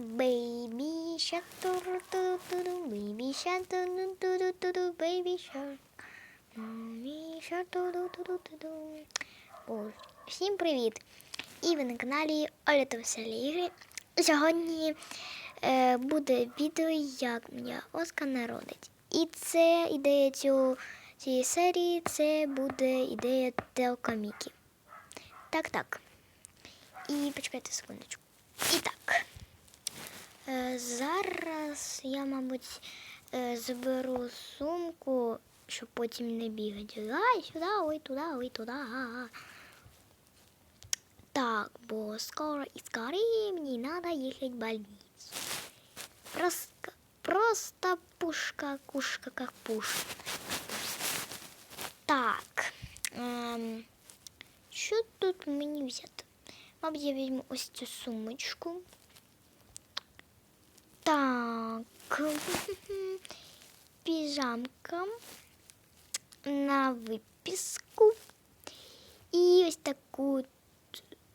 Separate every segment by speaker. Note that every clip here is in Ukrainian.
Speaker 1: Baby shark, ту-ру-ту-ту-ду, baby shark, ту-ду-ту-ду-ту-ду, baby shark, baby shark, ту-ду-ту-ду-ту-ду. О, Всім привіт! І ви на каналі Оля та Веселі. Сьогодні е, буде відео, як моя Оска народить. І це ідея цього, цієї серії, це буде ідея Телкоміки. Так, так. І почекайте секундочку. І так. Е, зараз я, мабуть, е, заберу сумку, щоб потім не бігати. Ай, сюди, ой, туди, ой, туди. Так, бо скоро і скорее мені надо їхати в больницю. Просто, просто пушка, кушка, как пушка. Так. Ем, що тут мені взяти? Мабуть, я візьму ось цю сумочку. Так. Піжамка на випіску. І ось таку.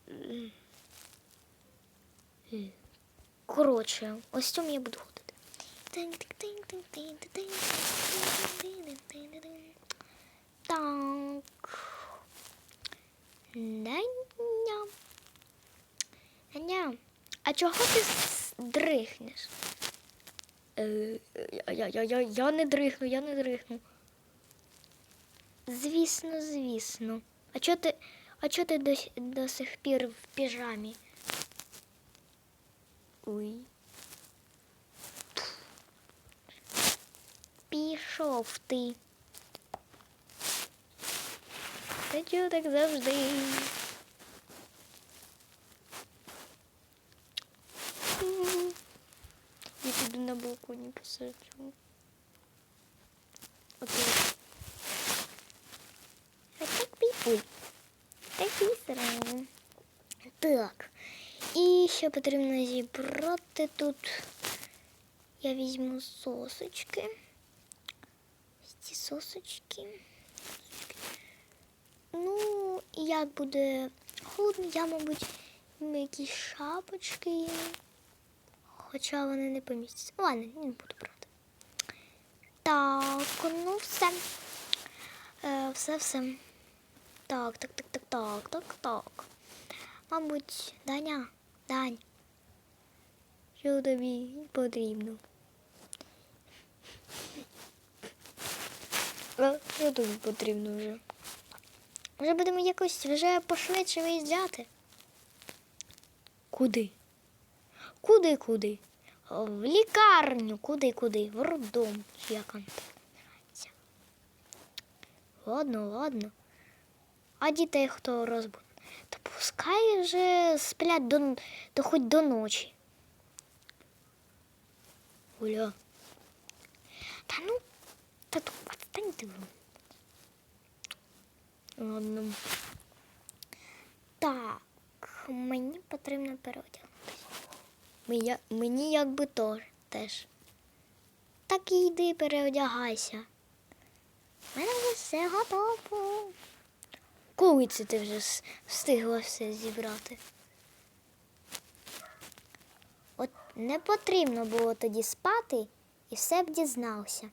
Speaker 1: е, е, Коротше, ось цьому я буду ходити. Так. Даня. Даня, а чого ти дрихнеш? Е, я, я, я, я не дрихну, я не дрихну. Звісно, звісно. А чого ти, а чого ти до, до сих пір в піжамі? Ой. Пішов ти. Та чого так завжди? На балконі посаджу. Окей. А так піпуй. Так пісеремо. Так. І ще потрібно зібрати тут. Я візьму сосочки. Ці сосочки. Ну, як буде холодно, я, мабуть, якісь шапочки. Хоча вони не помістяться. Ладно, не буду брати. Так, ну все. Е, все, все. Так, так, так, так, так, так, так. Мабуть, Даня, Дань. Що тобі потрібно? Що тобі потрібно вже? Вже будемо якось вже пошвидше виїжджати. Куди? Куди, куди? В лікарню, куди, куди? В роддом, як так називається. Ладно, ладно. А дітей хто розбуде? Та пускай вже сплять до, до хоч до ночі. Оля. Та ну, та тут відстаньте ви. Ладно. Так, мені потрібно переодягнутися. Мені, якби то, теж. Так і йди переодягайся. У мене вже все готово. Коли це ти вже встигла все зібрати? От не потрібно було тоді спати і все б дізнався.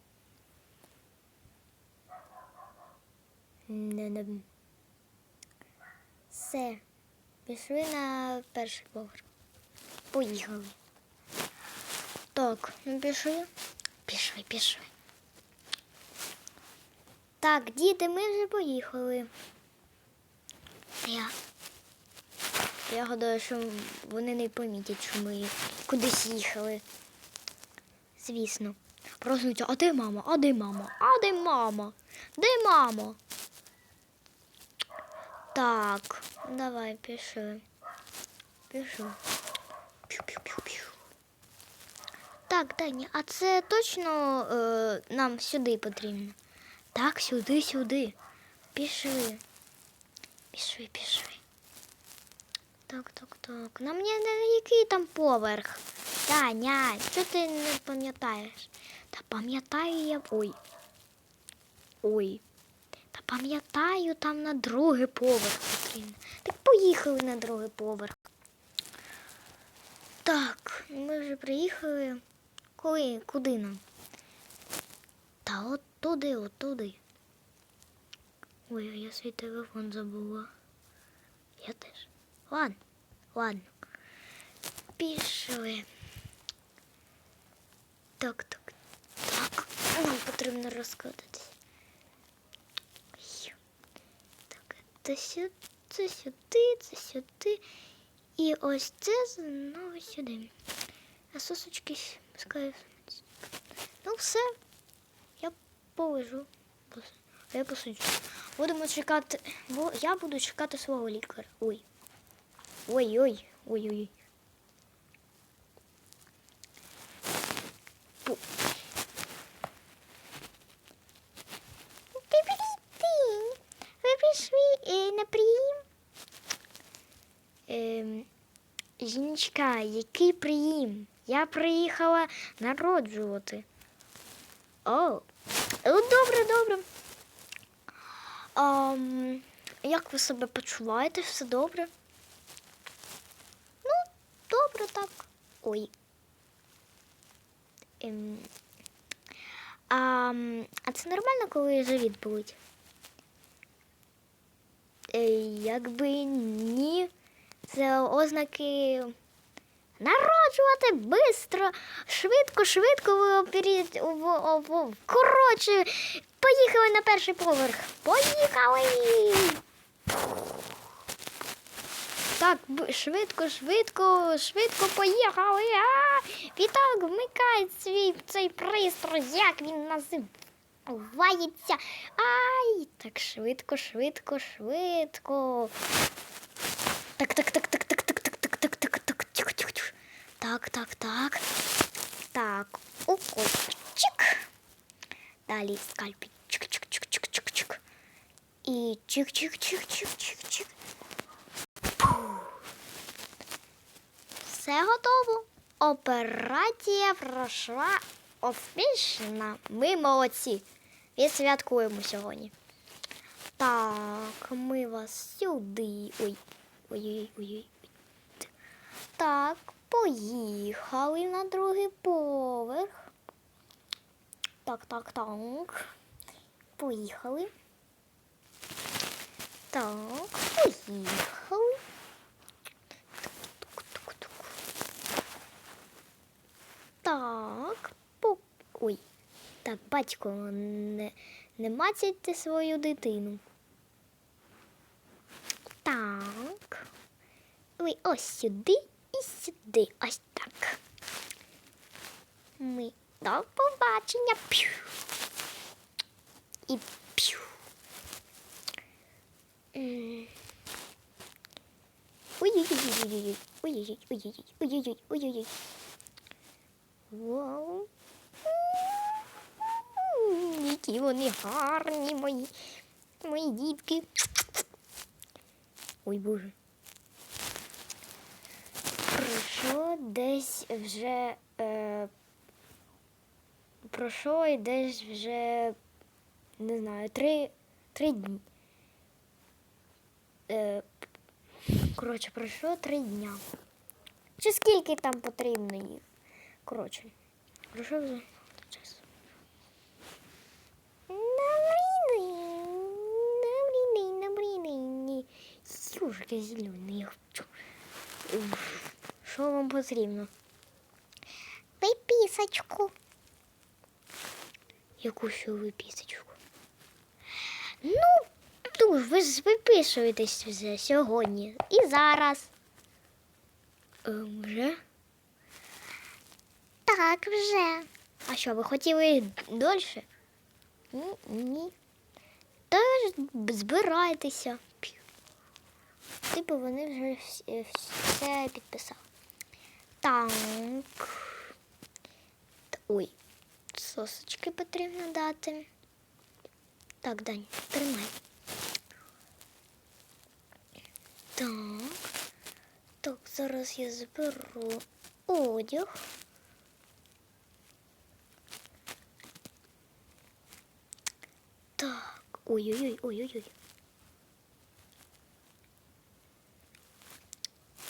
Speaker 1: Все, пішли на перший поверх. Поїхали. Так, ну пішли. Пішли, пішли. Так, діти, ми вже поїхали. Я. Я гадаю, що вони не помітять, що ми кудись їхали. Звісно. Проснуться, а де мама? А де мама? А де мама? Де мама? Так, давай, пішли. Пішли. Так, Даня, а це точно е, нам сюди потрібно? Так, сюди, сюди. Пішли. Пішли, пішли. Так, так, так. Нам не який там поверх. Таня, що ти не пам'ятаєш? Та пам'ятаю я. Ой. Ой. Та пам'ятаю, там на другий поверх потрібно. Так поїхали на другий поверх. Так, Ми вже приїхали. Коли? Куди нам? Та от туди, от туди. Ой, я свій телефон забула. Я теж. Ладно, ладно. Пішли. Так, так, так. Нам потрібно розкладатися. Так, це сюди, це сюди, це сюди. І ось це знову сюди. А сосочки пускаю. Ну все. Я полежу. А я посуджу. Будемо чекати. Бо я буду чекати свого лікаря. Ой. Ой-ой. Ой-ой. Пу. Ти-ти-ти. Ви прийшли е, на прийом? Ем, жіночка, який прийом? Я приїхала народжувати. О, ну, добре, добре. Ам, як ви себе почуваєте? Все добре? Ну, добре так. Ой. Ем, а, а це нормально, коли живіт болить? Е, якби ні, це ознаки народжувати бистро, швидко, швидко Коротше, поїхали на перший поверх. Поїхали! Так, швидко, швидко, швидко поїхали. А! Вітак, вмикай свій цей пристрій, як він називається. Ай! Так, швидко, швидко, швидко. Так, так, так, так, так, так, так, так, так, так, так, тихо, тихо, тихо. Так, так, так. Так, укольчик. Далі скальпель. Чик, чик, чик, чик, чик, чик. І чик, чик, чик, чик, чик, чик. Все готово. Операція пройшла успішно. Ми молодці. Відсвяткуємо сьогодні. Так, ми вас сюди. Ой, ой, ой. Так, поїхали на другий поверх. Так, так, так. Поїхали. Так, поїхали. Тук-тук-тук. Так, по... Ой. Так, батько, не, не мацайте свою дитину. Так. Ой, ось сюди і сюди. Ось так. Ми до побачення. П'ю. І п'ю. М. Ой-ой-ой-ой-ой. Ой-ой-ой-ой-ой. Ой-ой-ой. Ой-ой-ой. Вау. Які вони гарні мої. Мої дітки. Ой, Боже. Пройшло десь вже. Е, пройшло і десь вже. Не знаю, три, три дні. Е, коротше, пройшло три дня. Чи скільки там потрібно їх? Коротше, пройшов вже час. День, добрий день. Юшка зелений. Що вам потрібно? Випісочку. Яку ще випісочку? Ну, ну ж, ви ж виписуєтесь вже сьогодні і зараз. Ем, вже? Так, вже. А що, ви хотіли дольше? Ні. ні. Тож збирайтеся. Типу вони вже е, все підписали. Так. Ой, сосочки потрібно дати. Так, Дань, тримай. Так. Так, зараз я зберу одяг. Так. Ой-ой-ой, ой-ой-ой.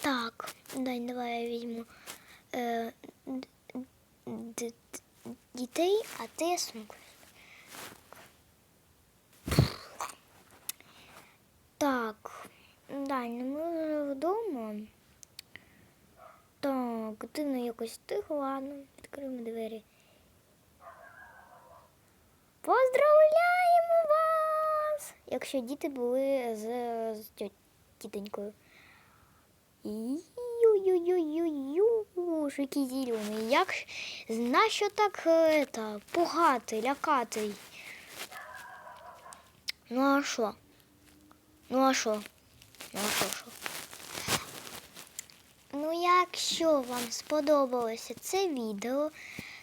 Speaker 1: Так, Дань, давай я візьму е, дітей, а ти сумку. Так, Даня, ми вже вдома. Так, дивно якось тихо, ладно, відкриємо двері. Поздравляємо вас! Якщо діти були з, з тітонькою. Ю-ю-ю-ю-ю, який зелений. Як нащо так это, пугати, лякати? Ну а що? Ну а що? Ну а що, що? Ну, якщо вам сподобалося це відео,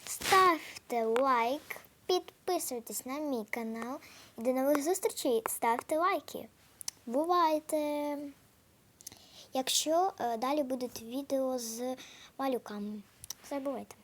Speaker 1: ставте лайк, підписуйтесь на мій канал і до нових зустрічей. Ставте лайки. Бувайте! Якщо е, далі будуть відео з малюками. Все, бувайте.